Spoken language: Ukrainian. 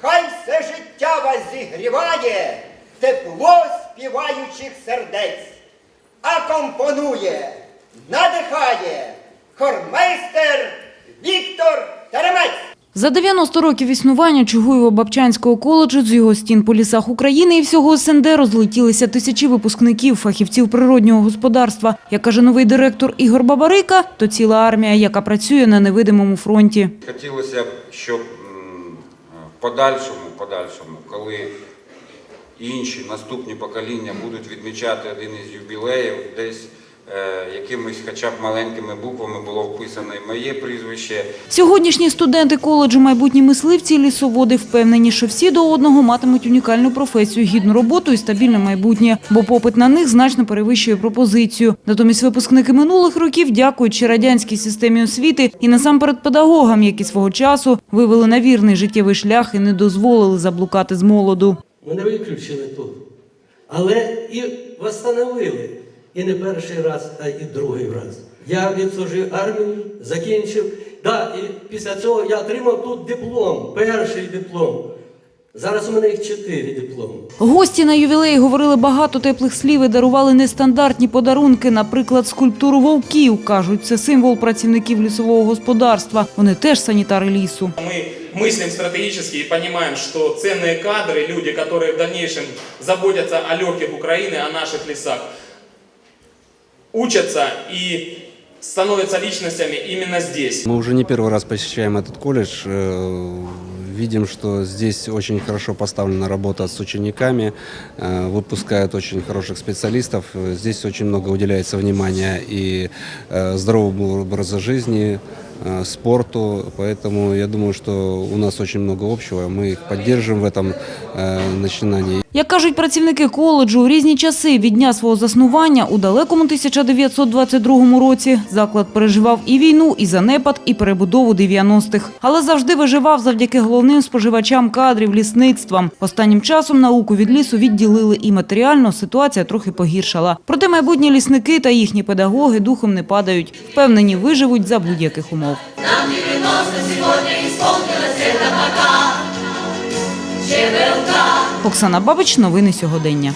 Хай все життя вас зігріває тепло співаючих сердець, а компонує, надихає хормейстер Віктор Теремець. За 90 років існування Чугуєво-Бабчанського коледжу з його стін по лісах України і всього СНД розлетілися тисячі випускників, фахівців природнього господарства. Як каже новий директор Ігор Бабарика, то ціла армія, яка працює на невидимому фронті. Хотілося б, щоб подальшому, подальшому, коли інші наступні покоління будуть відмічати один із юбілеїв, десь якимись хоча б маленькими буквами було вписано і моє прізвище. Сьогоднішні студенти коледжу майбутні мисливці і лісоводи впевнені, що всі до одного матимуть унікальну професію, гідну роботу і стабільне майбутнє, бо попит на них значно перевищує пропозицію. Натомість випускники минулих років дякують ще радянській системі освіти і насамперед педагогам, які свого часу вивели на вірний життєвий шлях і не дозволили заблукати з молоду. Мене виключили тут. Але і встановили І не перший раз, а і другий раз. Я відслужив армію, закінчив. Да, і після цього я отримав тут диплом, перший диплом. Зараз у мене їх чотири дипломи. Гості на ювілеї говорили багато теплих слів і дарували нестандартні подарунки, наприклад, скульптуру вовків. Кажуть, це символ працівників лісового господарства. Вони теж санітари лісу. Мы мыслим стратегически и понимаем, что ценные кадры, люди, которые в дальнейшем заботятся о легких Украины, о наших лесах, учатся и становятся личностями именно здесь. Мы уже не первый раз посещаем этот колледж. э, Видим, что здесь очень хорошо поставлена работа с учениками, э, выпускают очень хороших специалистов. Э, Здесь очень много уделяется внимания и э, здоровому образу жизни, э, спорту. Поэтому я думаю, что у нас очень много общего. Мы их поддерживаем в этом э, начинании. Як кажуть працівники коледжу, у різні часи від дня свого заснування у далекому 1922 році заклад переживав і війну, і занепад, і перебудову 90-х. Але завжди виживав завдяки головним споживачам кадрів, лісництвам. Останнім часом науку від лісу відділили і матеріально ситуація трохи погіршала. Проте майбутні лісники та їхні педагоги духом не падають. Впевнені, виживуть за будь-яких умов. Нам 90 сегодня исполнилось это пока. Оксана Бабич, новини сьогодення.